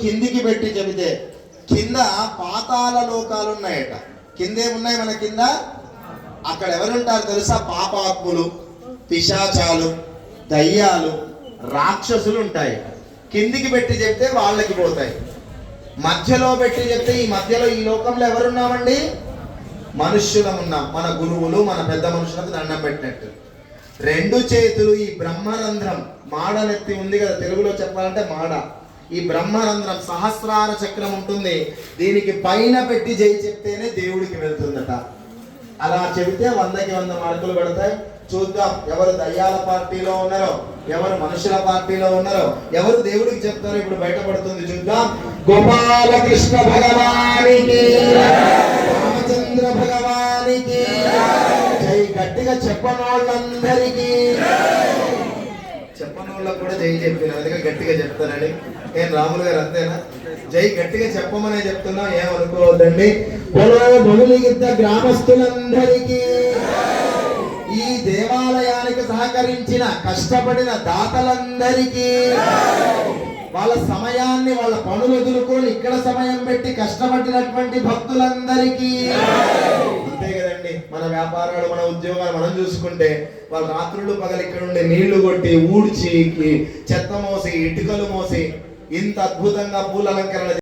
కిందికి పెట్టి చెబితే కింద పాతాల లోకాలు ఉన్నాయట కిందే ఉన్నాయి మన కింద? అక్కడ ఎవరుంటారు తెలుసా? పాపాత్ములు పిశాచాలు దయ్యాలు రాక్షసులు ఉంటాయి కిందికి పెట్టి చెప్తే వాళ్ళకి పోతాయి. మధ్యలో పెట్టి చెప్తే ఈ మధ్యలో ఈ లోకంలో ఎవరున్నామండి? మనుష్యులం ఉన్నాం. మన గురువులు మన పెద్ద మనుషులకు దండం పెట్టినట్టు. రెండు చేతులు ఈ బ్రహ్మరంధ్రం. మాడనెత్తి ఉంది కదా తెలుగులో చెప్పాలంటే మాడ. ఈ బ్రహ్మరంధ్రం సహస్రార చక్రం ఉంటుంది. దీనికి పైన పెట్టి జై చెప్తేనే దేవుడికి వెళ్తుందట. అలా చెబితే వందకి వంద మార్కులు పడతాయి. చూద్దాం ఎవరు దయ్యాల పార్టీలో ఉన్నారో ఎవరు మనుషుల పార్టీలో ఉన్నారో ఎవరు దేవుడికి చెప్తారో ఇప్పుడు బయటపడుతుంది. చూద్దాం. గోపాలకృష్ణ భగవానికి రామచంద్ర భగవానికి జై గట్టిగా చెప్పని చెప్పనోళ్ళకు కూడా జై చెప్పిన అందుకే గట్టిగా చెప్తానండి. నేను రాములు గారు అంతేనా? జై గట్టిగా చెప్పమనే చెప్తున్నా ఏమనుకోవద్దండి బొలో బొలులిగిద్ద గ్రామస్తులందరికీ ఈ దేవాలయానికి సహకరించిన కష్టపడిన దాతలందరికీ వాళ్ళ సమయాన్ని వాళ్ళ పనులు వదులుకొని ఇక్కడ సమయం పెట్టి కష్టపడినటువంటి భక్తులందరికీ వ్యాపారాలు మన ఉద్యోగాలు మనం చూసుకుంటే వాళ్ళు రాత్రులు పగలు ఇక్కడ ఉండే నీళ్ళు కొట్టి ఊడ్చి చెత్త మోసి ఇటుకలు మోసి ఇంత అద్భుతంగా పూల అలంకరణ